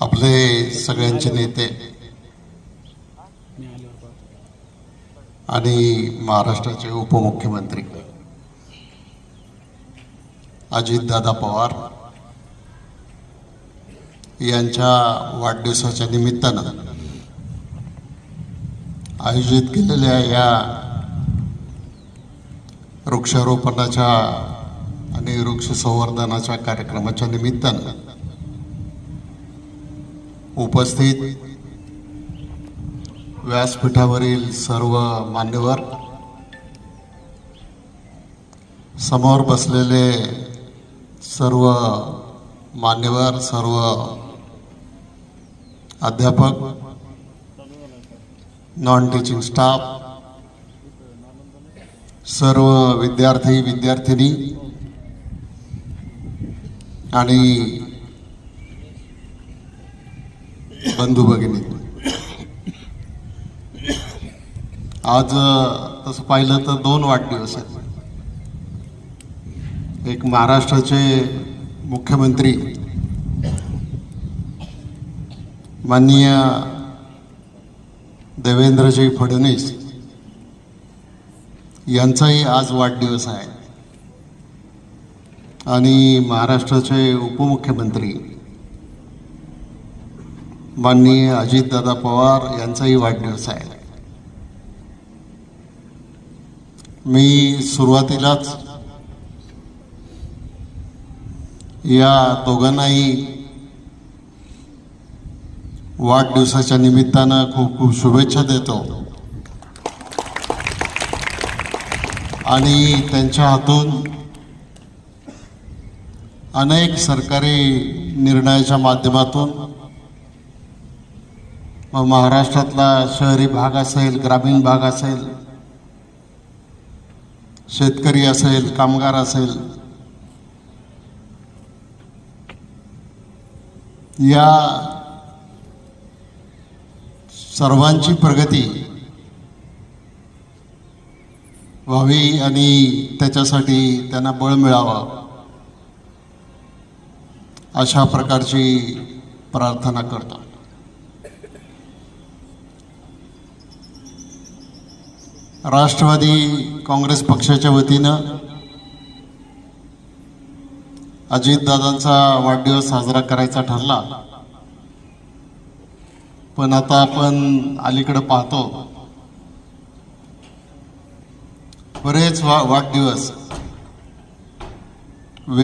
आपले सगळ्यांचे नेते. आणि महाराष्ट्राचे उपमुख्यमंत्री. अजितदादा पवार यांच्या वाढदिवसाच्या निमित्तानं आयोजित केलेल्या या वृक्षारोपणाच्या आणि वृक्ष संवर्धनाच्या कार्यक्रमाच्या निमित्तानं उपस्थित व्यासपीठावरील सर्व मान्यवर समोर बसलेले सर्व मान्यवर सर्व अध्यापक नॉन टीचिंग स्टाफ सर्व विद्यार्थी विद्यार्थिनी आणि बंधू भगिनी. आज तसं पाहिलं तर दोन वाढदिवस आहेत. एक महाराष्ट्राचे मुख्यमंत्री माननीय देवेंद्रजी फडणवीस यांचाही आज वाढदिवस आहे. आणि महाराष्ट्राचे उपमुख्यमंत्री माननीय अजितदादा पवार यांचाही वाढदिवस आहे. मी सुरुवातीलाच या दोघांनाही वाढदिवसाच्या निमित्तानं खूप खूप शुभेच्छा देतो. आणि त्यांच्या हातून अनेक सरकारी निर्णयाच्या माध्यमातून मग महाराष्ट्रातला शहरी भाग असेल ग्रामीण भाग असेल शेतकरी असेल कामगार असेल या सर्वांची प्रगती व्हावी आणि त्याच्यासाठी त्यांना बळ मिळावं अशा प्रकारची प्रार्थना करतो. राष्ट्रवादी काँग्रेस पक्षाच्या वतीनं अजितदादांचा वाढदिवस साजरा करायचा ठरला. पण आता आपण अलीकडं पाहतो. बरेच वा वाढदिवस